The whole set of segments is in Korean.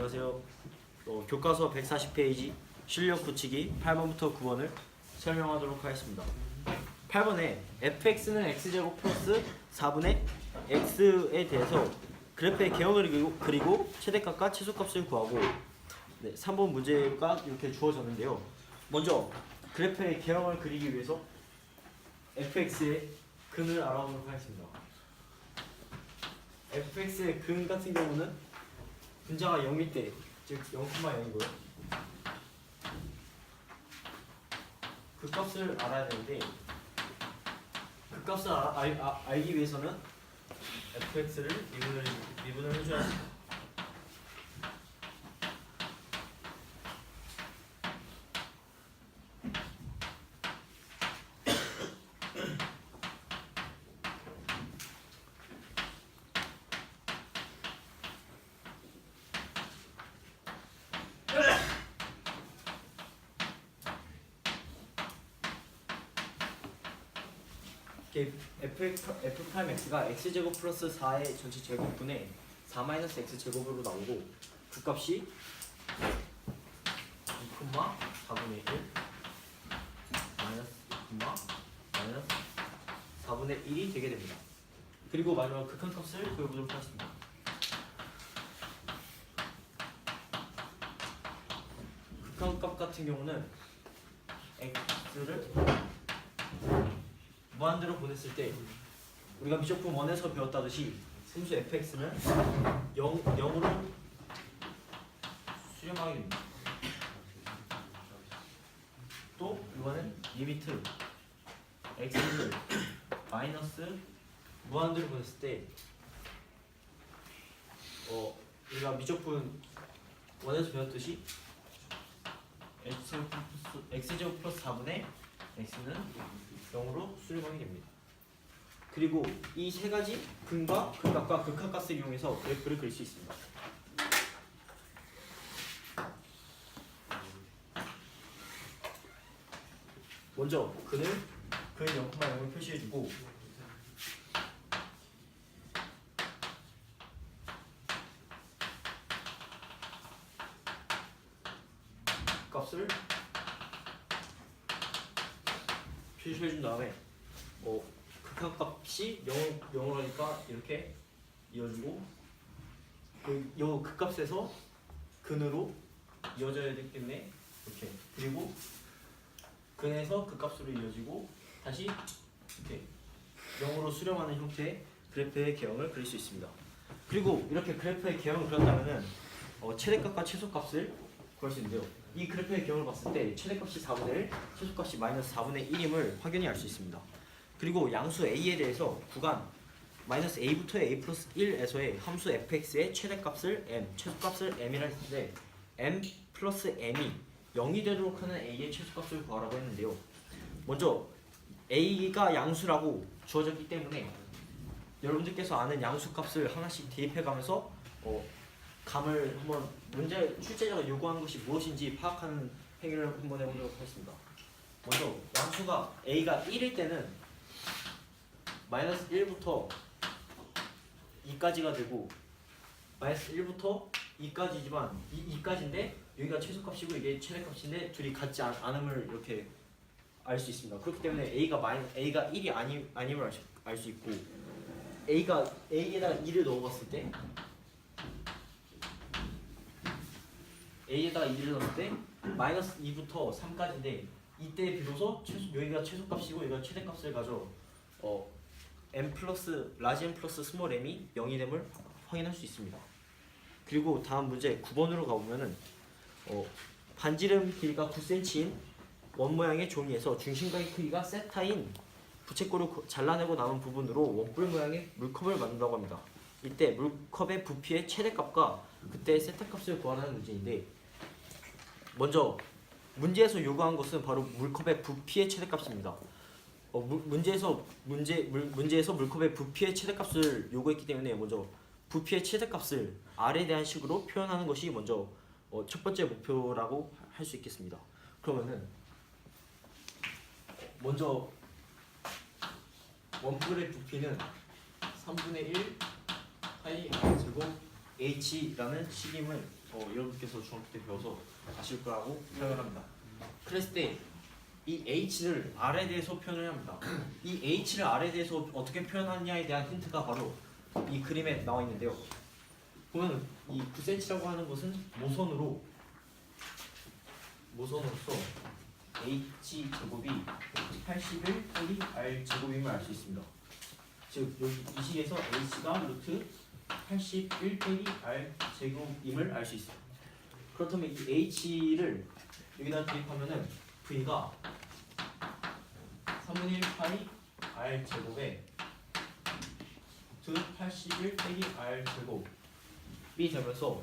안녕하세요. 어, 교과서 140페이지 실력 굳히기 8번부터 9번을 설명하도록 하겠습니다. 8번에 fx는 x제곱 플러스 4분의 x에 대해서 그래프의 개형을 그리고, 그리고 최대값과 최소값을 구하고 네, 3번 문제가 이렇게 주어졌는데요. 먼저 그래프의 개형을 그리기 위해서 fx의 근을 알아보도록 하겠습니다. fx의 근 같은 경우는 분자가 0일 때, 즉 0,0이고요. 그 값을 알아야 되는데 그 값을 알, 알, 아- 알기 위해서는 fx를 미분을 미분을 해줘야 합니다. F f 프라임 x가 x 제곱 플러스 4의 전체 제곱분의 4 마이너스 x 제곱으로 나오고 그 값이 2, 4분의 1 마이너스 2, 마이너스 4분의 1이 되게 됩니다. 그리고 마지막 극한 값을 구해보도록 하겠습니다. 극한 값 같은 경우는 x를 무한대로 보냈을 때 우리가 미적분 1에서 배웠다듯이 분수 fx는 0, 0으로 수렴하게 됩니다. 또 이거는 리미트 x를 마이너스 무한대로 보냈을 때 어, 우리가 미적분 1에서 배웠듯이 플러스, x제곱 플러스 4분의 x는 0으로 수렴하게 됩니다. 그리고 이 세 가지 근과 극각과 극한가스를 이용해서 그래프를 그릴 수 있습니다. 먼저 근을 근 0,0을 표시해주고 값을 표시해준 다음에 어, 극한 값이 0, 0을 하니까 이렇게 이어지고 그, 요 극값에서 근으로 이어져야 때문에 이렇게 그리고 근에서 극값으로 이어지고 다시 이렇게 0으로 수렴하는 형태의 그래프의 개형을 그릴 수 있습니다. 그리고 이렇게 그래프의 개형을 그렸다면은 어, 최대값과 최소값을 구할 수 있는데요. 이 그래프의 개형을 봤을 때 최대값이 4분의 1, 최소값이 마이너스 4분의 1임을 확연히 알 수 있습니다. 그리고 양수 a에 대해서 구간 마이너스 a부터 a 플러스 1에서의 함수 fx의 최대값을 m, 최소값을 m이라 때 m 플러스 m이 0이 되도록 하는 a의 최소값을 구하라고 했는데요. 먼저 a가 양수라고 주어졌기 때문에 여러분들께서 아는 양수값을 하나씩 대입해가면서 어, 감을 한번 문제 출제자가 요구하는 것이 무엇인지 파악하는 행위를 한번 해보도록 하겠습니다. 먼저 양수가 a가 1일 때는 마이너스 1부터 2까지가 되고 마이너스 1부터 2까지지만 2, 2까지인데 여기가 최소값이고 이게 최대값인데 둘이 같지 않, 않음을 이렇게 알 수 있습니다. 그렇기 때문에 a가 마이 a가 1이 아니 아님을 알수 있고 a가 a에다가 2를 넣어봤을 때 a에다가 2를 넣었을 때 마이너스 2부터 3까지인데 이때 비로소 최소, 여기가 최소값이고 여기가 최대값을 가져 어, m 플러스 라지 m 플러스 스몰 m이 0이 됨을 확인할 수 있습니다. 그리고 다음 문제 9번으로 가보면은 어, 반지름 길이가 9cm인 원 모양의 종이에서 중심각의 크기가 세타인 부채꼴을 거- 잘라내고 남은 부분으로 원뿔 모양의 물컵을 만든다고 합니다. 이때 물컵의 부피의 최대값과 그때 세타값을 구하라는 문제인데 먼저 문제에서 요구한 것은 바로 물컵의 부피의 최대값입니다. 어, 무- 문제에서 문제 물, 문제에서 물컵의 부피의 최대값을 요구했기 때문에 먼저 부피의 최대값을 r에 대한 식으로 표현하는 것이 먼저 어, 첫 번째 목표라고 할 수 있겠습니다. 그러면은 먼저 원뿔의 부피는 3분의 1 파이 제곱 h라는 식임을 어, 여러분께서 중학교 때 배워서 아실 거라고 생각합니다. 그랬을 때 이 h를 r에 대해서 표현을 합니다. 이 h를 r에 대해서 어떻게 표현하느냐에 대한 힌트가 바로 이 그림에 나와 있는데요. 보면 이 9cm라고 하는 것은 모선으로 모선으로서 h 제곱이 81 빼기 r 제곱임을 알 수 있습니다. 즉 여기 이 식에서 h가 루트 81 빼기 r 제곱임을 알 수 있어요. 그렇다면 이 h를 여기다 대입하면은 v가 3분의 1 파이 r 제곱에 루트 81 빼기 r 제곱이 되면서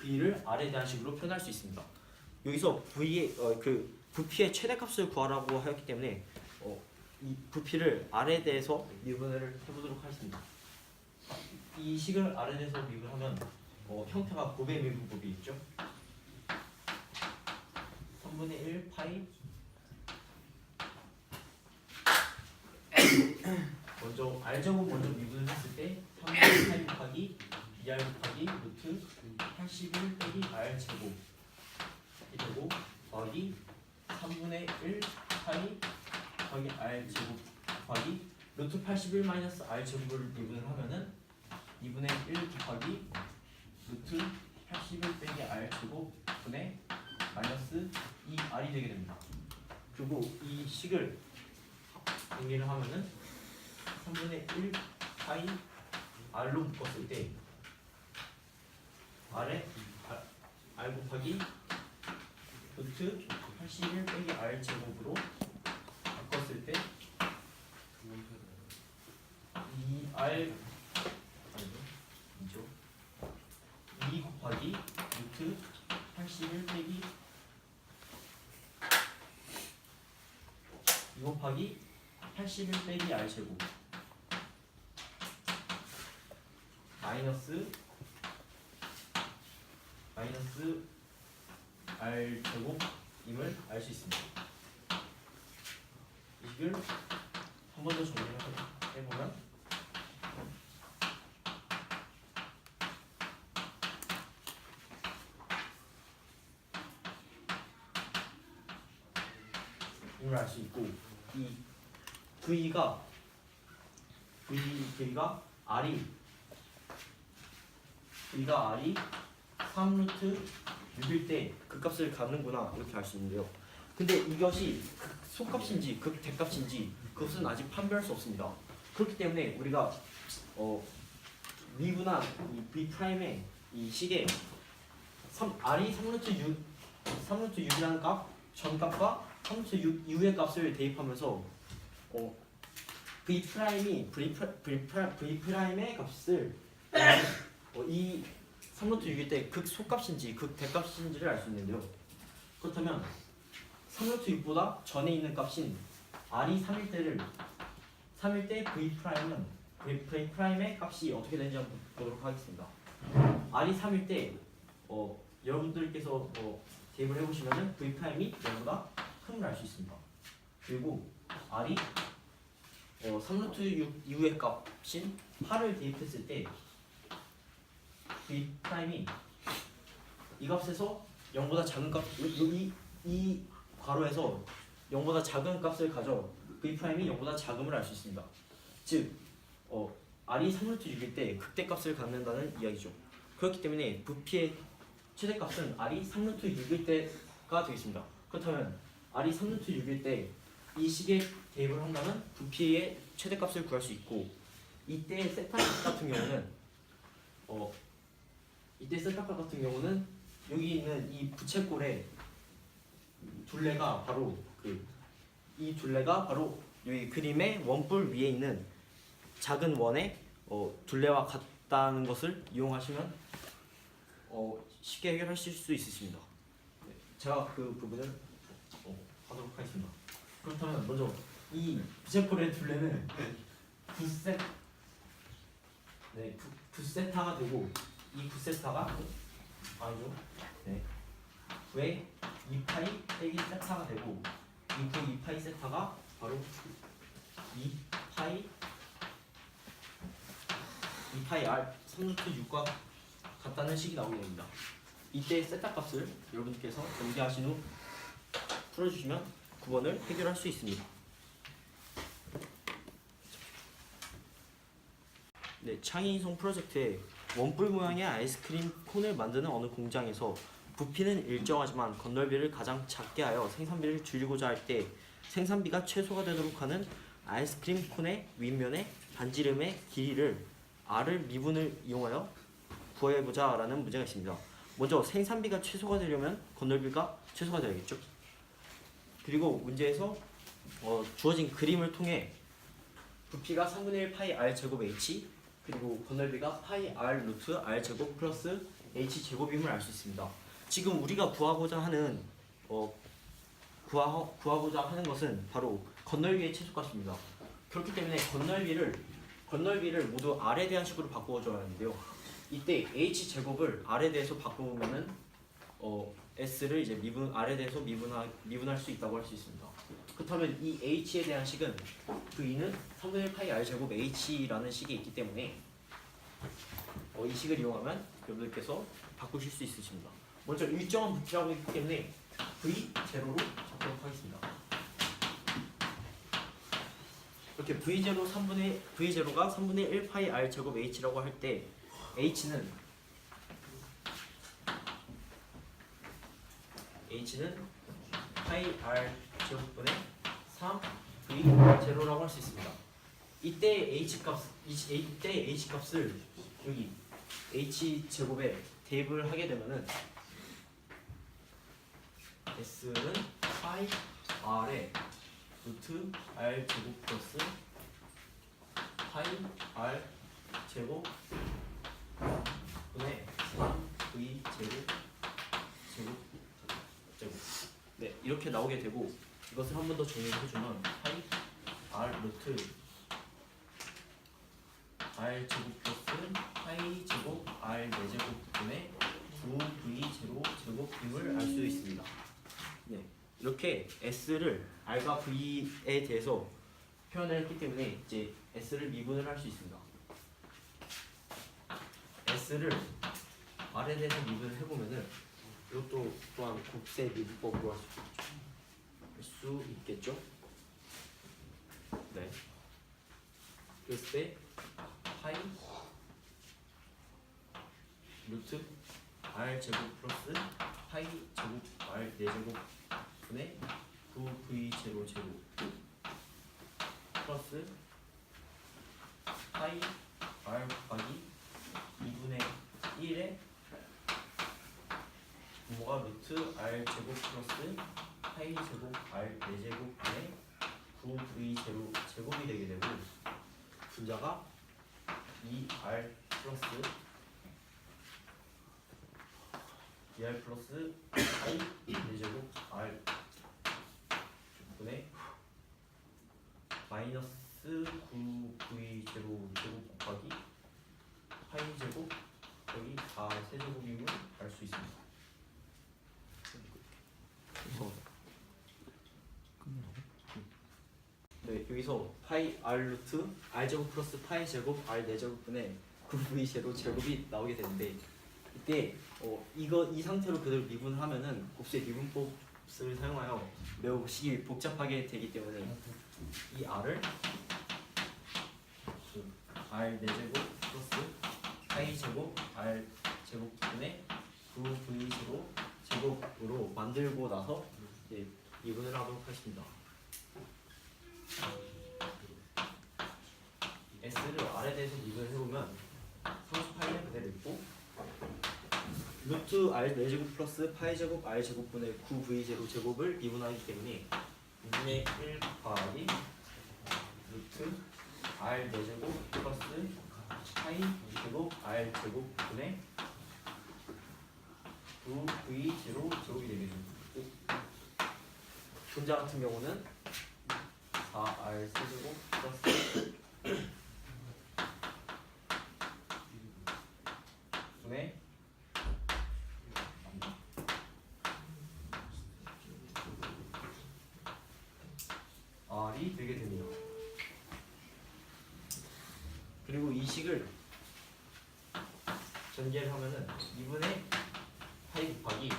v를 r에 대한 식으로 표현할 수 있습니다. 여기서 v의 어, 그 부피의 최대값을 구하라고 하였기 때문에 어, 이 부피를 r에 대해서 미분을 해보도록 하겠습니다. 이 식을 r에 대해서 미분하면 어, 형태가 곱의 미분법이 있죠. 3분의 1 파이 먼저 r 제곱 먼저 미분을 했을 때 3분의 1 파이 곱하기 2r 곱하기 루트 81 빼기 r 제곱 이 되고 더하기 3분의 1 파이 곱하기 r 제곱 곱하기 루트 81 마이너스 r 제곱을 미분을 하면은 2분의 1 곱하기 루트 81 빼기 r 제곱 분의 마이너스 2r이 되게 됩니다. 그리고 이 식을 정리를 하면은 3분의 1 파이 r로 묶었을 때 r에 r, 곱하기 루트 81 빼기 r 제곱으로 바꿨을 때 2r 아니죠? 2죠? 2 곱하기 루트 81 빼기 2 곱하기 81 빼기 r 제곱 마이너스 마이너스 r 제곱임을 알 수 있습니다. 이걸 한 번 더 정리를 해- 해보면 임을 알 수 있고 이 V가 V V가 R이 V가 R이 3루트 6일 때그 값을 갖는구나 이렇게 알 수 있는데요. 근데 이것이 극 소값인지 극대값인지 그것은 아직 판별할 수 없습니다. 그렇기 때문에 우리가 어 미분한 이 b 프라임의 이 식에 3 r이 3루트 6 3루트 6이라는 값 전값과 3루트 6 이후의 값을 대입하면서 어 v 프라임이 v 프라, v 프라, v 프라임의 값을 어, 이 3루트 6일 때 극소값인지 극대값인지를 알 수 있는데요. 그렇다면 3루트 6보다 전에 있는 값인 r이 3일 때를 3일 때 v 프라임은 v, 프라임의 값이 어떻게 되는지 한번 보도록 하겠습니다. r이 3일 때 어, 여러분들께서 어, 대입을 해보시면은 v 프라임이 0보다 큰걸 알 수 있습니다. 그리고 r이 어, 3루트 6 이후의 값인 8을 대입했을 때 v 프라임이 이 값에서 0보다 작은 값 여기 이 괄호에서 0보다 작은 값을 가져 v 프라임이 0보다 작음을 알 수 있습니다. 즉 어, r이 3루트 6일 때 극대값을 갖는다는 이야기죠. 그렇기 때문에 부피의 최대값은 r이 3루트 6일 때가 되겠습니다. 그렇다면 r이 3루트 6일 때 이 식에 대입을 한다면 부피의 최대값을 구할 수 있고 이때 세타 같은 경우는 어 이때 세타값 같은 경우는 여기 있는 이 부채꼴에 둘레가 바로 그이 둘레가 바로 여기 그림의 원뿔 위에 있는 작은 원의 어, 둘레와 같다는 것을 이용하시면 어, 쉽게 해결하실 수 있으십니다. 네, 제가 그 부분을 어, 하도록 하겠습니다. 그렇다면 먼저 이 부채꼴의 둘레는 9세 네, 9, 9세타가 되고 이 9세타가 아니죠. 네. 9에 2파이 빼기 세타가 되고 이 9, 2파이 세타가 바로 2파이 2파이 r 3루트 6과 같다는 식이 나오게 됩니다. 이때 세타 값을 여러분께서 정리하신 후 풀어주시면 9번을 해결할 수 있습니다. 네, 창의인성 프로젝트에 원뿔 모양의 아이스크림 콘을 만드는 어느 공장에서 부피는 일정하지만 건널비를 가장 작게 하여 생산비를 줄이고자 할 때 생산비가 최소가 되도록 하는 아이스크림 콘의 윗면의 반지름의 길이를 r을 미분을 이용하여 구해보자 라는 문제가 있습니다. 먼저 생산비가 최소가 되려면 건널비가 최소가 되야겠죠. 그리고 문제에서 어, 주어진 그림을 통해 부피가 3분의 1 파이 r 제곱 h 그리고 건널비가 파이 r 루트 r 제곱 플러스 h 제곱임을 알 수 있습니다. 지금 우리가 구하고자 하는 어, 구하, 구하고자 하는 것은 바로 건널비의 최소값입니다. 그렇기 때문에 건널비를 건널비를 모두 r에 대한 식으로 바꿔줘야 하는데요. 이때 h 제곱을 r에 대해서 바꾸면은 어, s를 이제 미분 r에 대해서 미분하, 미분할 수 있다고 할 수 있습니다. 그렇다면 이 h에 대한 식은 그 이는 3분의 1 파이 r 제곱 h라는 식이 있기 때문에 어, 이 식을 이용하면 여러분들께서 바꾸실 수 있으십니다. 먼저 일정한 부피라고 했기 때문에 v 제로로 잡도록 하겠습니다. 이렇게 v 제로 3분의 v 제로가 3분의 1 파이 r 제곱 h라고 할 때 h는 h는 파이 r 제곱분의 3 v 제로라고 할 수 있습니다. 이때 h 값 이- 이때 h 값을 여기 h 제곱에 대입을 하게 되면은 s는 파이 r에 루트 r 제곱 플러스 파이 r 제곱 분의 3v 제곱 제곱 제곱 네 이렇게 나오게 되고 이것을 한 번 더 정리해 주면 파이 r 루트 r 제곱 플러스 파이 제곱 r 4제곱 분의 9v 제로 제곱임을 알 수 있습니다. 네 이렇게 s를 r과 v에 대해서 표현을 했기 때문에 이제 s를 미분을 할 수 있습니다. s를 r에 대해서 미분을 해보면은 이것도 또한 곱셈 미분법으로 할 수 있 겠죠? 네. 그랬을 때 파이 루트 r 제곱 플러스 파이 제곱 r 4제곱 분의 9v 제로 제곱 플러스 파이 r 곱하기 2분의 1에 부모가 루트 r 제곱 플러스 파이 제곱 r 4제곱 분의 9v 제로 제곱이 되게 되고 분자가 2r 플러스 2r 플러스 i 4제곱 r 분의 마이너스 9v 제로 제곱 곱하기 파이 제곱 여기 4 세제곱임을 알 수 있습니다. 그래서 네 여기서 파이 r 루트 r 제곱 플러스 파이 제곱 r 4 제곱분의 9v 제로 제곱이 나오게 되는데 이때 어 이거 이 상태로 그대로 미분하면은 곱셈 미분법을 사용하여 매우 식이 복잡하게 되기 때문에 이 r을 그 r 4 제곱 플러스 파이 제곱 r 제곱분의 9v 제로 제곱으로 만들고 나서 이제 미분을 하도록 하겠습니다. S를 R에 대해서 미분을 해보면 38을 그대로 있고 루트 R 4제곱 플러스 파이 제곱 R 제곱분의 9V 제로 제곱을 미분하기 때문에 2분의 1 곱하기 루트 R 4제곱 플러스 파이 제곱 R 제곱분의 9V 제로 제곱이 됩니다. 분자 같은 경우는 4R 세제곱 플러스 분의 R이 되게 됩니다. 그리고 이 식을 전개를 하면은 2분의 파이 곱하기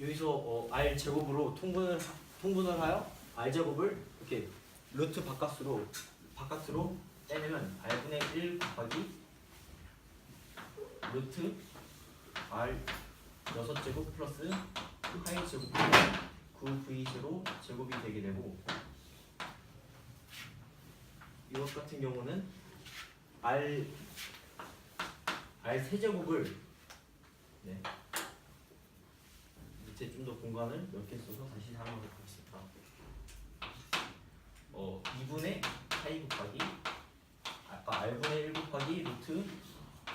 여기서 어, r 제곱으로 통분을 하- 통분을 하여 r 제곱을 이렇게 루트 바깥으로 바깥으로 떼내면 r분의 1 곱하기 루트 r 6제곱 플러스 파이 제곱 9v 제로 제곱이 되게 되고 이것 같은 경우는 r r 세제곱을 네 밑에 좀 더 공간을 몇 개 써서 다시 사용하도록 하겠습니다. 어 2분의 파이 곱하기 아까 r분의 1 곱하기 루트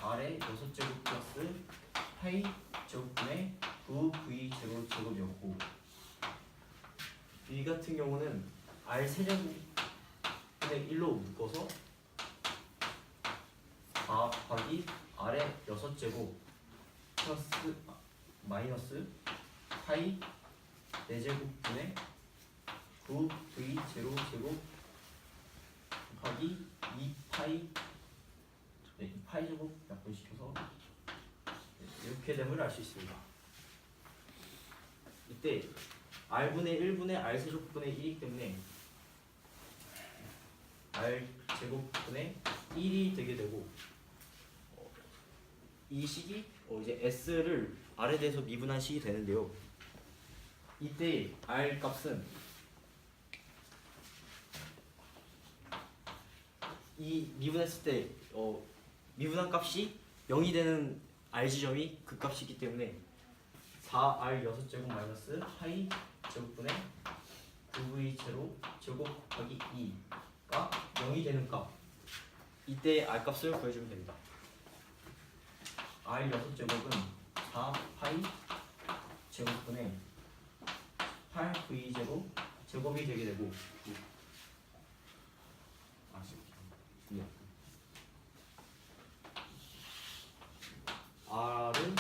r의 6제곱 플러스 파이 제곱분의 9v 제곱 제곱이었고 이 같은 경우는 r 세제곱분의 1로 묶어서 4 곱하기 r의 6제곱 플러스 아, 마이너스 파이 4제곱분의 9v 제로 제곱 곱하기 2파이 네, 2파이 제곱 약분시켜서 네, 이렇게 됨을 알 수 있습니다. 이때 r분의 1분의 r 세제곱분의 1이기 때문에 r 제곱분의 1이 되게 되고 어, 이 식이 어, 이제 s를 r에 대해서 미분한 식이 되는데요. 이때 r 값은 이 미분했을 때 어, 미분한 값이 0이 되는 r 지점이 그 값이기 때문에 4r 6제곱 마이너스 파이 제곱분의 9v 제로 제곱 곱하기 2가 0이 되는 값. 이때 r 값을 구해주면 됩니다. r 6제곱은 4 파이 제곱분의 8v 제곱 제곱이 되게 되고 네. R은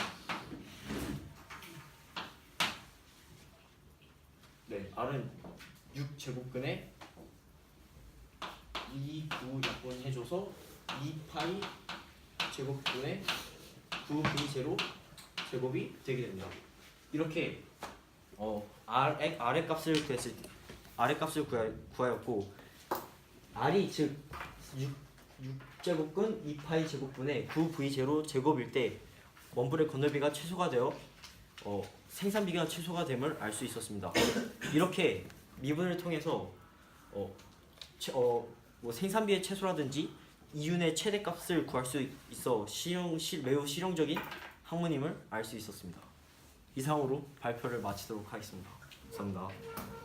네 R은 6 제곱근에 2, 9 약분 해줘서 2파이 제곱분의 9v 제로 제곱이 되게 됩니다. 이렇게 어 R R의 값을 구했을 때 R의 값을 구하, 구하였고 R이 즉 6, 6제곱근 2파이 제곱분의 9v 제로 제곱일 때 원뿔의 건널비가 최소가 되어 어, 생산비가 최소가 됨을 알 수 있었습니다. 이렇게 미분을 통해서 어, 최, 어, 뭐 생산비의 최소라든지 이윤의 최대값을 구할 수 있어 실용, 시, 매우 실용적인 학문임을 알 수 있었습니다. 이상으로 발표를 마치도록 하겠습니다. 감사합니다.